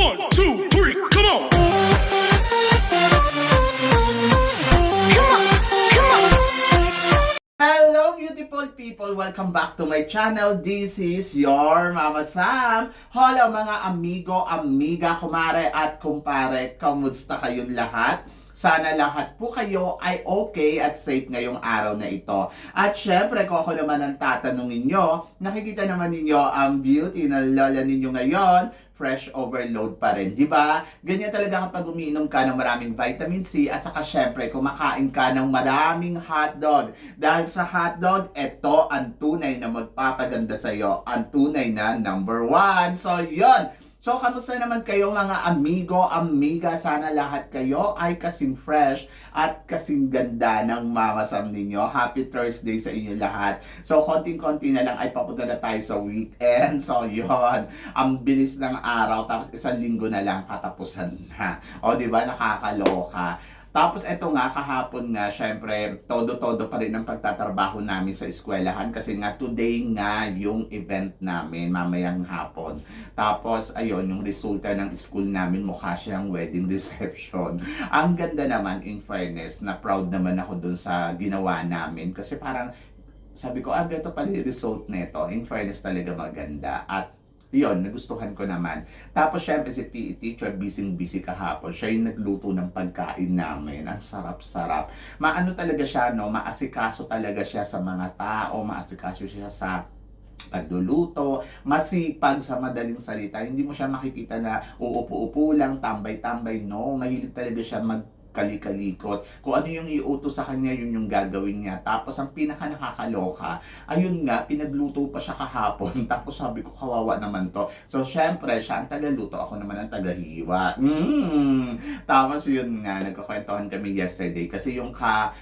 One, two, three, come on! Come on, come on. Hello beautiful people! Welcome back to my channel. This is your Mama Sam. Hello mga amigo, amiga, kumare at kumpare. Kamusta kayong lahat? Sana lahat po kayo ay okay at safe ngayong araw na ito. At syempre, kung ako naman ang tatanungin nyo, nakikita naman ninyo ang beauty na lola ninyo ngayon, fresh overload pa rin, di ba? Ganyan talaga kapag umiinom ka ng maraming vitamin C at saka syempre kumakain ka ng maraming hotdog. Dahil sa hotdog, ito ang tunay na magpapaganda sa iyo, ang tunay na number one. So, yon. So, kamusta naman kayo mga amigo, amiga? Sana lahat kayo ay kasing fresh at kasing ganda ng mamasam ninyo. Happy Thursday sa inyo lahat. So, konting-konti na lang ay papunta na tayo sa weekend. So, yon Ang bilis ng araw, tapos isang linggo na lang katapusan na. O, di ba? Nakakaloka. Tapos eto nga, kahapon nga, syempre, todo-todo pa rin ang pagtatrabaho namin sa eskwelahan kasi nga today nga yung event namin, mamayang hapon. Tapos, ayun, yung resulta ng school namin, mukha siyang wedding reception. Ang ganda naman, in fairness, na proud naman ako dun sa ginawa namin kasi parang sabi ko, ah, ito pala yung result nito. In fairness talaga maganda. At yun, nagustuhan ko naman. Tapos syempre si teacher, busy-busy kahapon. Siya yung nagluto ng pagkain namin. Ang sarap-sarap. Maano talaga siya, no? Maasikaso talaga siya sa mga tao. Maasikaso siya sa pagluluto, masipag sa madaling salita. Hindi mo siya makikita na uupo-upo lang, tambay-tambay. No, mahilig talaga siya mag kalikalikot. Kung ano yung iutos sa kanya, yun yung gagawin niya. Tapos ang pinaka nakakaloka, ayun nga, pinagluto pa siya kahapon. Tapos sabi ko, kawawa naman to. So, syempre, siya ang tagaluto, ako naman ang tagahiwa. Mm. Tapos yun nga, nagkakwentuhan kami yesterday. Kasi yung ka,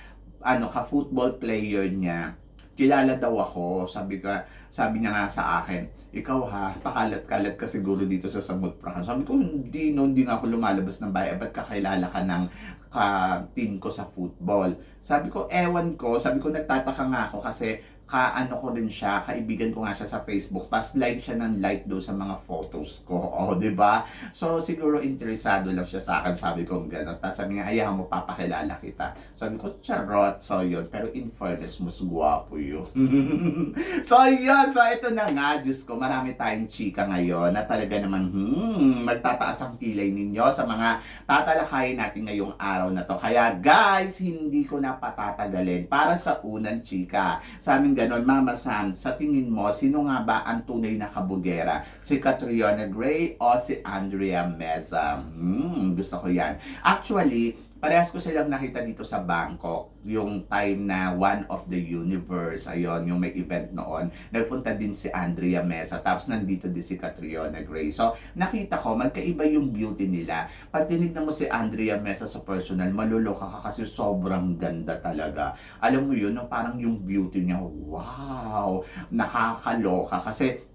ano, ka-football player niya, kilala daw ako. Sabi ka, sabi niya nga sa akin, ikaw ha, pakalat-kalat ka siguro dito sa Samud Prakan. Sabi ko, hindi, no, hindi nga ako lumalabas ng bayan. Ba't kakilala ka ng ka-team ko sa football? Sabi ko, ewan ko. Sabi ko, nagtataka nga ako kasi ka-ano ko rin siya, kaibigan ko nga siya sa Facebook. Tapos like siya ng like doon sa mga photos ko. O, di ba? So, siguro interesado lang siya sa akin. Sabi ko, gano'n. Tapos sabi niya, ayaw mo, papakilala kita. Sabi ko, charot. So, yun. Pero in fairness, mas guwapo yun. so, yun. So, ito na nga. Diyos ko, marami tayong chika ngayon na talaga naman, hmm, magtataas ang kilay ninyo sa mga tatalakayin natin ngayong araw na to. Kaya, guys, hindi ko na patatagalin para sa unang chika. Sa aming ganon, Mama Sam, sa tingin mo, sino nga ba ang tunay na kabugera? Si Catriona Gray o si Andrea Meza? Hmm, gusto ko yan. Actually, parehas ko silang nakita dito sa Bangkok, yung time na One of the Universe, ayun, yung may event noon. Nagpunta din si Andrea Mesa, tapos nandito din si Catriona Gray. So, nakita ko, magkaiba yung beauty nila. Pag tinignan mo si Andrea Mesa sa personal, maluloka ka kasi sobrang ganda talaga. Alam mo yun, no, parang yung beauty niya, wow, nakakaloka. Kasi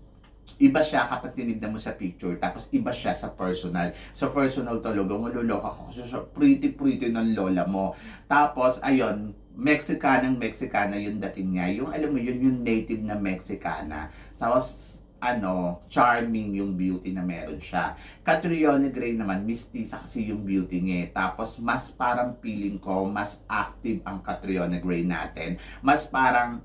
iba siya kapag tinignan mo sa picture, tapos iba siya sa personal. Sa personal talaga, maluloka ka kasi sa pretty-pretty ng lola mo. Tapos, ayun, Mexicanang Mexicana yung dating niya. Yung, alam mo yun, yung native na Mexicana. Tapos, ano, charming yung beauty na meron siya. Catriona Gray naman, mistisa kasi yung beauty niya. eh. Tapos, mas parang feeling ko, mas active ang Catriona Gray natin. Mas parang,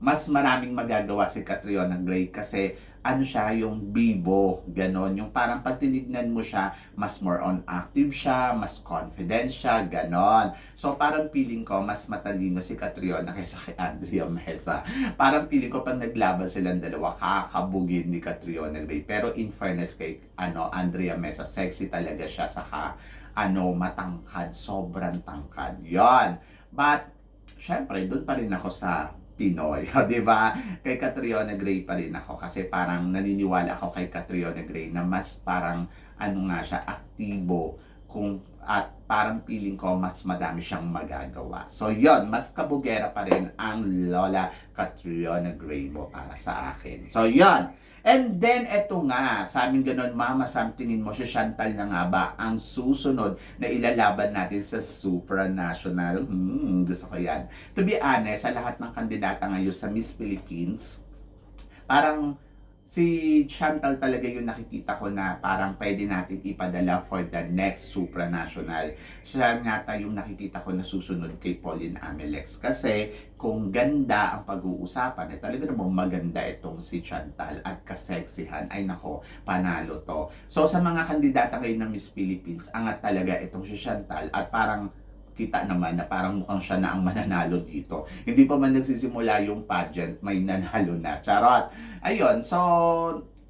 mas maraming magagawa si Catriona Gray kasi ano siya, yung bibo, ganon. Yung parang pag tinignan mo siya, mas more on active siya, mas confident siya, ganon. So parang feeling ko, mas matalino si Catriona kaysa kay Andrea Mesa. Parang feeling ko pag naglaban silang dalawa, kakabugin ni Catriona Gray. Pero in fairness kay ano, Andrea Mesa, sexy talaga siya, saka ano, matangkad, sobrang tangkad. Yon. But, syempre, doon pa rin ako sa Pinoy, di ba? Kay Catriona Gray pa rin ako kasi parang naniniwala ako kay Catriona Gray na mas parang ano nga siya, aktibo kung at parang feeling ko mas madami siyang magagawa. So yon mas kabugera pa rin ang Lola Catriona Gray mo para sa akin. So yon And then, eto nga, sa amin ganun, Mama Sam, tingin mo, si Chantal na nga ba ang susunod na ilalaban natin sa supranational? Hmm, gusto ko yan. To be honest, sa lahat ng kandidata ngayon sa Miss Philippines, parang si Chantal talaga yung nakikita ko na parang pwede natin ipadala for the next supranational. Siya nga yung nakikita ko na susunod kay Pauline Amelex. Kasi kung ganda ang pag-uusapan, eh talaga namang maganda itong si Chantal at kaseksihan, ay nako, panalo to. So sa mga kandidata ngayon ng Miss Philippines, angat talaga itong si Chantal at parang kita naman na parang mukhang siya na ang mananalo dito. Hindi pa man nagsisimula yung pageant, may nanalo na. Charot! Ayun, so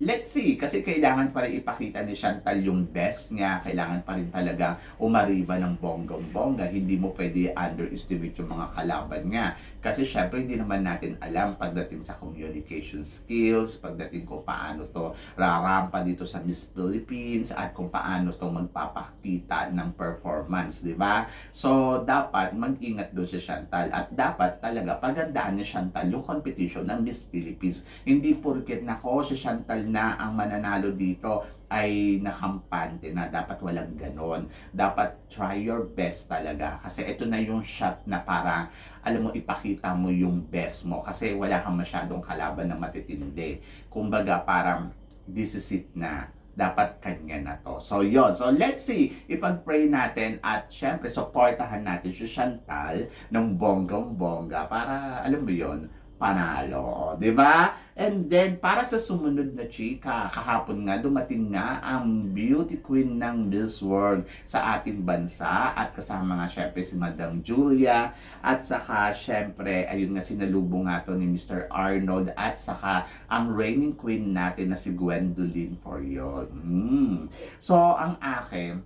let's see. Kasi kailangan pa rin ipakita ni Chantal yung best niya. Kailangan pa rin talaga umariba ng bonggang-bongga. Hindi mo pwede underestimate yung mga kalaban niya. Kasi syempre hindi naman natin alam pagdating sa communication skills, pagdating kung paano to rarampa dito sa Miss Philippines at kung paano to magpapakita ng performance, di ba? So, dapat mag-ingat doon si Chantal at dapat talaga pagandaan ni Chantal yung competition ng Miss Philippines. Hindi porket nako si Chantal na ang mananalo dito ay nakampante na dapat walang ganon. Dapat try your best talaga kasi ito na yung shot na para alam mo ipakita mo yung best mo kasi wala kang masyadong kalaban na matitindi. Kumbaga parang this is it na dapat kanya na to. So, yon So, let's see. Ipag-pray natin at syempre, supportahan natin si Chantal ng bonggang-bongga para, alam mo yon panalo. 'di ba? And then, para sa sumunod na chika, kahapon nga, dumating nga ang beauty queen ng Miss World sa ating bansa at kasama nga syempre si Madam Julia at saka syempre, ayun nga sinalubong nga to ni Mr. Arnold at saka ang reigning queen natin na si Gwendolyn Foriol. Mm. So, ang akin,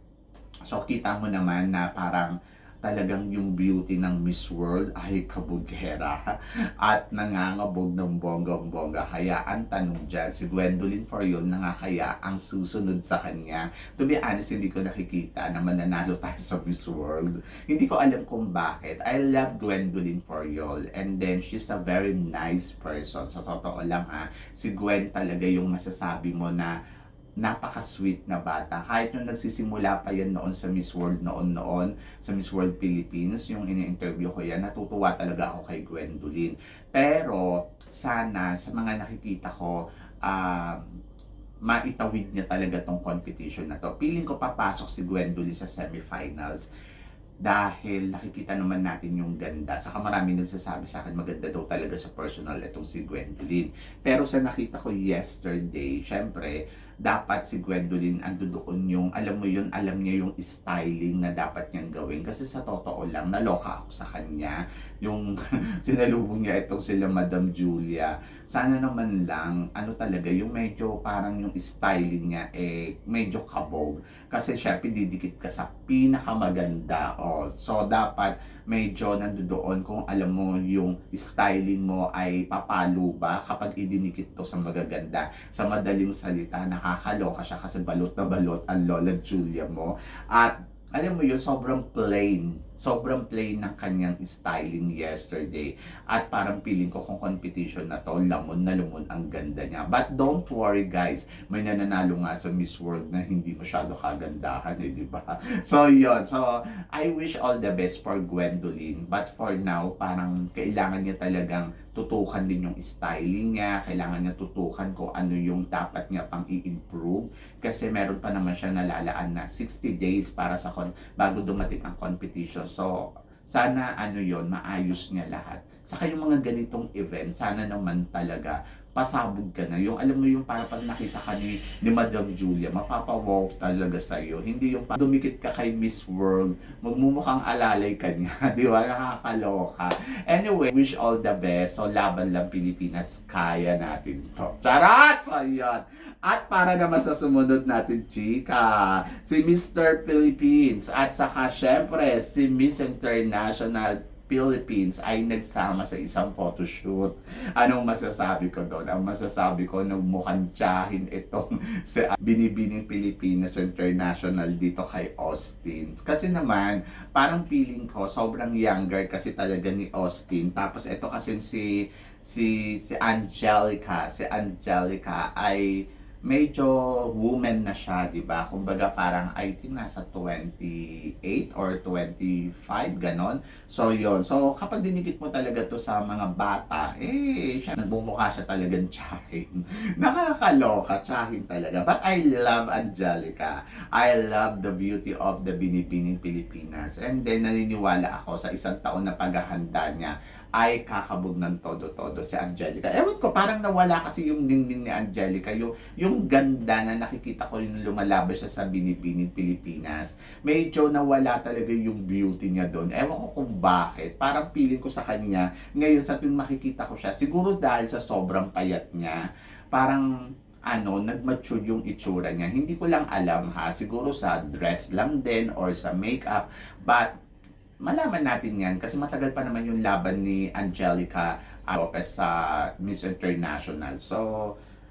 so kita mo naman na parang talagang yung beauty ng Miss World ay kabugera at nangangabog ng bonggang-bongga. Kaya ang tanong dyan, si Gwendolyn Foriol na nga kaya ang susunod sa kanya. To be honest, hindi ko nakikita na mananalo tayo sa Miss World. Hindi ko alam kung bakit. I love Gwendolyn Foriol and then she's a very nice person. Sa totoo lang ha, si Gwen talaga yung masasabi mo na napaka-sweet na bata. Kahit nung nagsisimula pa yan noon sa Miss World noon-noon, sa Miss World Philippines, yung ini-interview ko yan, natutuwa talaga ako kay Gwendolyn. Pero, sana, sa mga nakikita ko, ah, maitawid niya talaga tong competition na to. Piling ko papasok si Gwendolyn sa semifinals dahil nakikita naman natin yung ganda. Saka marami nagsasabi sa akin maganda daw talaga sa personal itong si Gwendolyn. Pero sa nakita ko yesterday, syempre, dapat si Gwendolyn ando doon yung, alam mo yun, alam niya yung styling na dapat niyang gawin. Kasi sa totoo lang, naloka ako sa kanya. Yung sinalubong niya itong sila Madam Julia. Sana naman lang, ano talaga, yung medyo parang yung styling niya, eh, medyo kabog. Kasi syempre, didikit ka sa pinakamaganda. Oh, so, dapat medyo nandoon kung alam mo yung styling mo ay papalo ba kapag idinikit to sa magaganda. Sa madaling salita, nakakaloka siya kasi balot na balot ang Lola Julia mo. At alam mo yun, sobrang plain. Sobrang plain ng kanyang styling yesterday. At parang feeling ko kung competition na to, lamon na lamon ang ganda niya. But don't worry guys, may nananalo nga sa Miss World na hindi masyado kagandahan eh, di ba? So yun, so I wish all the best for Gwendolyn. But for now, parang kailangan niya talagang tutukan din yung styling niya, kailangan niya tutukan kung ano yung dapat niya pang i-improve kasi meron pa naman siya nalalaan na 60 days para sa kon bago dumating ang competition. So, sana ano yon maayos niya lahat. Saka yung mga ganitong event, sana naman talaga pasabog ka na. Yung alam mo yung para pag nakita ka ni, ni Madam Julia, mapapawaw talaga sa iyo. Hindi yung pag dumikit ka kay Miss World, magmumukhang alalay ka niya. Di ba? Nakakaloka. Anyway, wish all the best. So, laban lang Pilipinas. Kaya natin to. Charot! So, yun. At para naman sa sumunod natin, chika, si Mr. Philippines at saka syempre si Miss International Philippines ay nagsama sa isang photoshoot. Anong masasabi ko doon? Ang masasabi ko, nagmukhang tiyahin itong sa Binibining Pilipinas International dito kay Austin. Kasi naman, parang feeling ko, sobrang younger kasi talaga ni Austin. Tapos ito kasi si si si Angelica, si Angelica ay medyo woman na siya, di ba? Kumbaga parang I think nasa 28 or 25, ganon. So yon So kapag dinikit mo talaga to sa mga bata, eh, siya nagbumukha siya talagang tsahin. Nakakaloka, tsahin talaga. But I love Angelica. I love the beauty of the Binibining Pilipinas. And then naniniwala ako sa isang taon na paghahanda niya ay kakabog ng todo-todo si Angelica. Ewan ko, parang nawala kasi yung ningning ni Angelica, yung, yung ganda na nakikita ko yung lumalabas siya sa Binibining Pilipinas. Medyo nawala talaga yung beauty niya doon. Ewan ko kung bakit. Parang feeling ko sa kanya, ngayon sa tuwing makikita ko siya, siguro dahil sa sobrang payat niya, parang ano, nag-mature yung itsura niya. Hindi ko lang alam ha, siguro sa dress lang din or sa makeup, but malaman natin yan kasi matagal pa naman yung laban ni Angelica Lopez sa Miss International. So,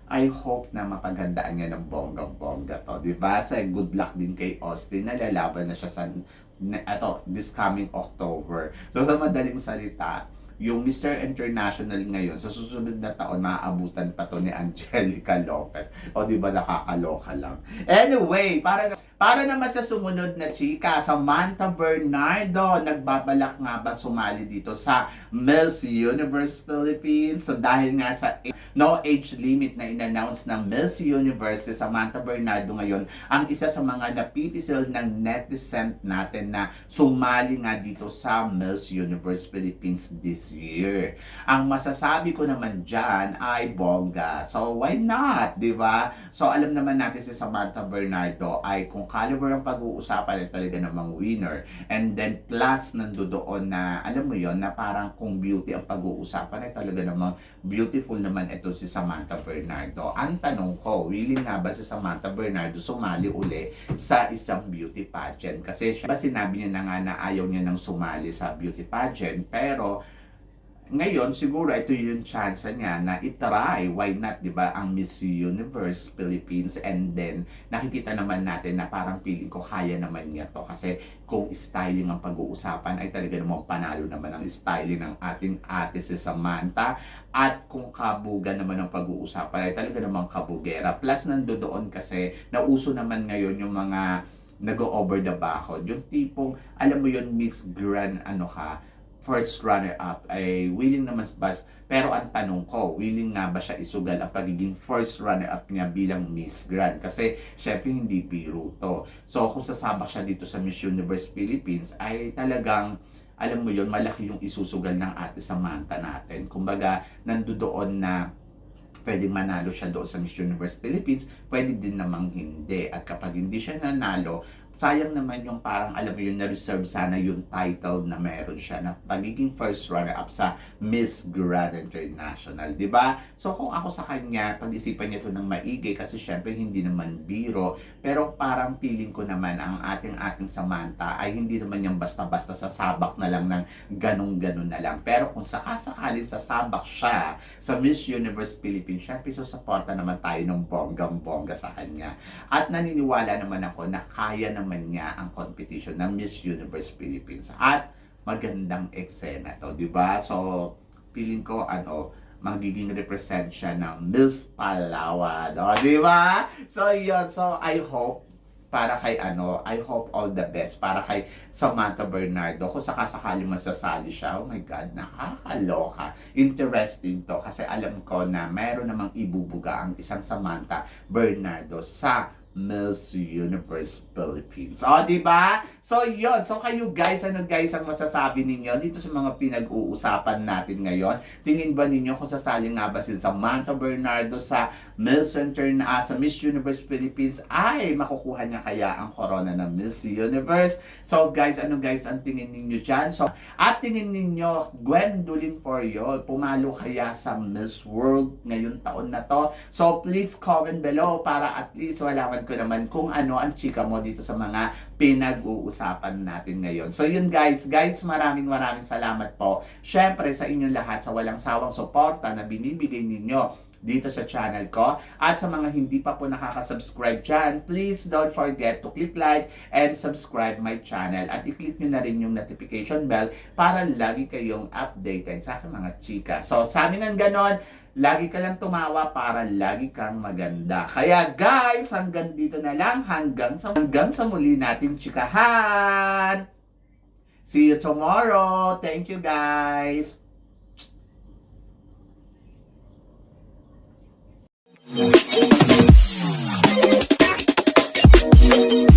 I hope na mapaghandaan niya ng bonggang-bongga to. Ba? Sa good luck din kay Austin, nalalaban na siya sa na, this coming October. So, sa madaling salita, yung Mr. International ngayon, sa susunod na taon, maaabutan pa to ni Angelica Lopez. O di ba nakakaloka lang. Anyway, para para naman sa sumunod na chika, Samantha Bernardo, nagbabalak nga ba sumali dito sa Miss Universe Philippines? So dahil nga sa no age limit na in-announce ng Miss Universe, si Samantha Bernardo ngayon, ang isa sa mga napipisil ng netizen natin na sumali nga dito sa Miss Universe Philippines this year. Ang masasabi ko naman dyan ay bongga. So why not, ba? So alam naman natin si Samantha Bernardo ay kung caliber ang pag-uusapan ay talaga namang winner. And then plus nandoon na alam mo yon na parang kung beauty ang pag-uusapan ay talaga namang beautiful naman ito si Samantha Bernardo. Ang tanong ko, willing nga ba si Samantha Bernardo sumali uli sa isang beauty pageant? Kasi siya, sinabi niya na nga na ayaw niya nang sumali sa beauty pageant pero ngayon, siguro ito yung chance niya na itry, why not, di ba, ang Miss Universe Philippines? And then nakikita naman natin na parang feeling ko kaya naman niya to. Kasi kung styling ang pag-uusapan ay talaga namang panalo naman ang styling ng ating ate si Samantha. At kung kabugan naman ang pag-uusapan ay talaga namang kabugera. Plus nandoon kasi nauso naman ngayon yung mga nag-over the bakod yung tipong alam mo yun Miss Grand ano ka first runner-up ay willing naman ba pero ang tanong ko, willing nga ba siya isugal ang pagiging first runner-up niya bilang Miss Grand? Kasi syempre hindi biro to. So kung sasabak siya dito sa Miss Universe Philippines ay talagang alam mo yon malaki yung isusugal ng ate Samantha natin. Kumbaga, nandoon na pwedeng manalo siya doon sa Miss Universe Philippines, pwede din namang hindi. At kapag hindi siya nanalo, sayang naman yung parang alam mo yun na-reserve sana yung title na meron siya na pagiging first runner-up sa Miss Grand International, di ba? So kung ako sa kanya, pag-isipan niya to ng maigi kasi syempre hindi naman biro, pero parang feeling ko naman ang ating-ating Samantha ay hindi naman yung basta-basta sasabak na lang ng ganong-ganon na lang. Pero kung sakasakaling sasabak siya sa Miss Universe Philippines, syempre susuporta naman tayo ng bonggang-bongga sa kanya. At naniniwala naman ako na kaya naman niya ang competition ng Miss Universe Philippines. At magandang eksena to, di ba? So, feeling ko, ano, magiging represent siya ng Miss Palawan. O, di ba? So, yun. So, I hope para kay ano, I hope all the best para kay Samantha Bernardo. Kung sakasakali masasali siya, oh my God, nakakaloka. Interesting to kasi alam ko na meron namang ibubuga ang isang Samantha Bernardo sa Miss Universe Philippines. O, di ba? So, yun. So, kayo guys, ano guys ang masasabi ninyo dito sa mga pinag-uusapan natin ngayon? Tingin ba ninyo kung sasali nga ba si Samantha Bernardo sa Miss Intern, ah, sa Miss Universe Philippines ay makukuha niya kaya ang corona ng Miss Universe? So, guys, ano guys ang tingin ninyo dyan? So, at tingin ninyo, Gwendolyn Porio, pumalo kaya sa Miss World ngayong taon na to? So, please comment below para at least malaman ko naman kung ano ang chika mo dito sa mga pinag-uusapan natin ngayon. So yun guys, guys maraming maraming salamat po. Syempre sa inyong lahat sa walang sawang suporta na binibigay ninyo dito sa channel ko. At sa mga hindi pa po nakaka-subscribe dyan, please don't forget to click like and subscribe my channel. At i-click nyo na rin yung notification bell para lagi kayong updated sa aking mga chika. So, sa amin ng ganon, lagi ka lang tumawa para lagi kang maganda. Kaya guys, hanggang dito na lang, hanggang sa, hanggang sa muli nating chikahan. See you tomorrow. Thank you guys. Thank you.